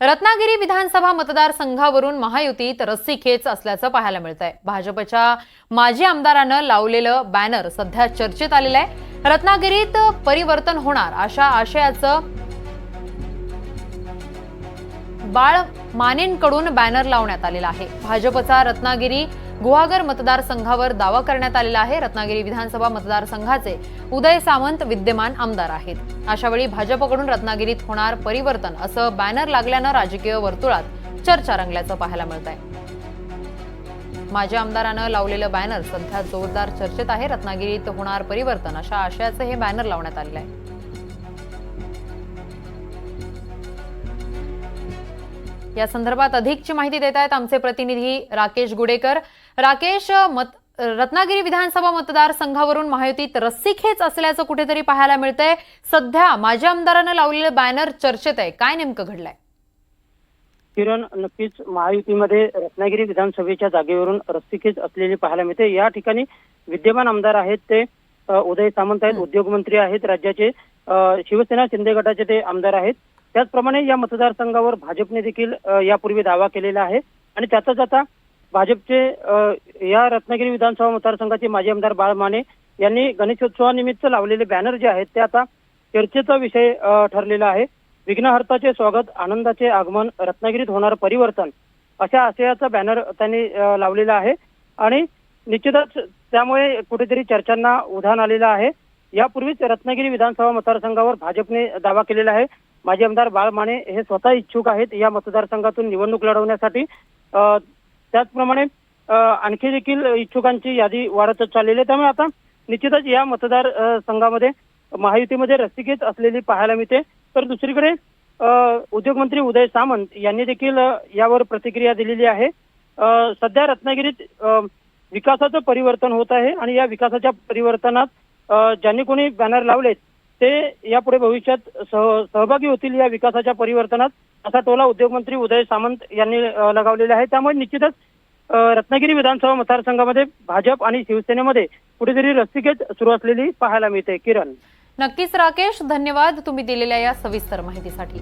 रत्नागिरी विधानसभा मतदारसंघावरून महायुतीत रस्सीखेच असल्याचं पाहायला मिळत आहे भाजपच्या माजी आमदारानं लावलेलं बॅनर सध्या चर्चेत आलेलं आहे. रत्नागिरीत परिवर्तन होणार अशा आशयाचं बाळ मानेंकडून बॅनर लावण्यात आलेला आहे. भाजपचा रत्नागिरी गुहागर मतदारसंघावर दावा करण्यात आलेला आहे. रत्नागिरी विधानसभा मतदारसंघाचे उदय सावंत विद्यमान आमदार आहेत. अशावेळी भाजपकडून रत्नागिरीत होणार परिवर्तन असं बॅनर लागल्यानं राजकीय वर्तुळात चर्चा रंगल्याचं पाहायला मिळत आहे माजी आमदारानं लावलेलं बॅनर सध्या जोरदार चर्चेत आहे. रत्नागिरीत होणार परिवर्तन अशा आशयाचं हे बॅनर लावण्यात आलेलं आहे. या संदर्भात अधिकची माहिती देत आहेत आमचे प्रतिनिधी राकेश गुडेकर. राकेश मत रत्नागिरी विधानसभा मतदारसंघावरून महायुतीत रस्सीखेच असल्याचं कुठेतरी पाहायला मिळतंय. सध्या माजी आमदारानं लावलेलं बॅनर चर्चेत आहे. काय नेमकं घडलंय? किरण नक्कीच महायुतीमध्ये रत्नागिरी विधानसभेच्या जागेवरून रस्सीखेच असलेली पाहायला मिळते. या ठिकाणी विद्यमान आमदार आहेत ते उदय सामंत आहेत उद्योगमंत्री आहेत राज्याचे शिवसेना शिंदे गटाचे ते आमदार आहेत. त्याचप्रमाणे या मतदारसंघावर भाजपने देखील यापूर्वी दावा केलेला आहे. आणि त्यातच आता भाजपचे या रत्नागिरी विधानसभा मतदारसंघाचे माजी आमदार बाळ माने यांनी गणेशोत्सवानिमित्त लावलेले बॅनर जे आहेत ते आता चर्चेचा विषय ठरलेला आहे. विघ्नहर्ताचे स्वागत आनंदाचे आगमन रत्नागिरीत होणार परिवर्तन अशा आशयाचा बॅनर त्यांनी लावलेला आहे. आणि निश्चितच त्यामुळे कुठेतरी चर्चांना उधाण आलेलं आहे. यापूर्वीच रत्नागिरी विधानसभा मतदारसंघावर भाजपने दावा केलेला आहे. माजी आमदार बाळ माने हे स्वतः इच्छुक आहेत या मतदारसंघातून निवडणूक लढवण्यासाठी. त्याचप्रमाणे आणखी देखील इच्छुकांची यादी वाढतच चाललेली आहे. त्यामुळे आता निश्चितच या मतदार संघामध्ये महायुतीमध्ये रस्तिकेत असलेली पाहायला मिळते. तर दुसरीकडे उद्योगमंत्री उदय सामंत यांनी देखील यावर प्रतिक्रिया दिलेली आहे. सध्या रत्नागिरीत विकासाचं परिवर्तन होत आहे आणि या विकासाच्या परिवर्तनात ज्यांनी कोणी बॅनर लावलेत ते यापुढे भविष्यात सह सहभागी होतील या विकासाच्या परिवर्तनात असा टोला उद्योगमंत्री उदय सामंत यांनी लगावलेला आहे. त्यामुळे निश्चितच रत्नागिरी विधानसभा मतदारसंघामध्ये भाजप आणि शिवसेनेमध्ये कुठेतरी रस्तिकेच सुरू असलेली पाहायला मिळते. किरण. नक्कीच राकेश धन्यवाद तुम्ही दिलेल्या या सविस्तर माहितीसाठी.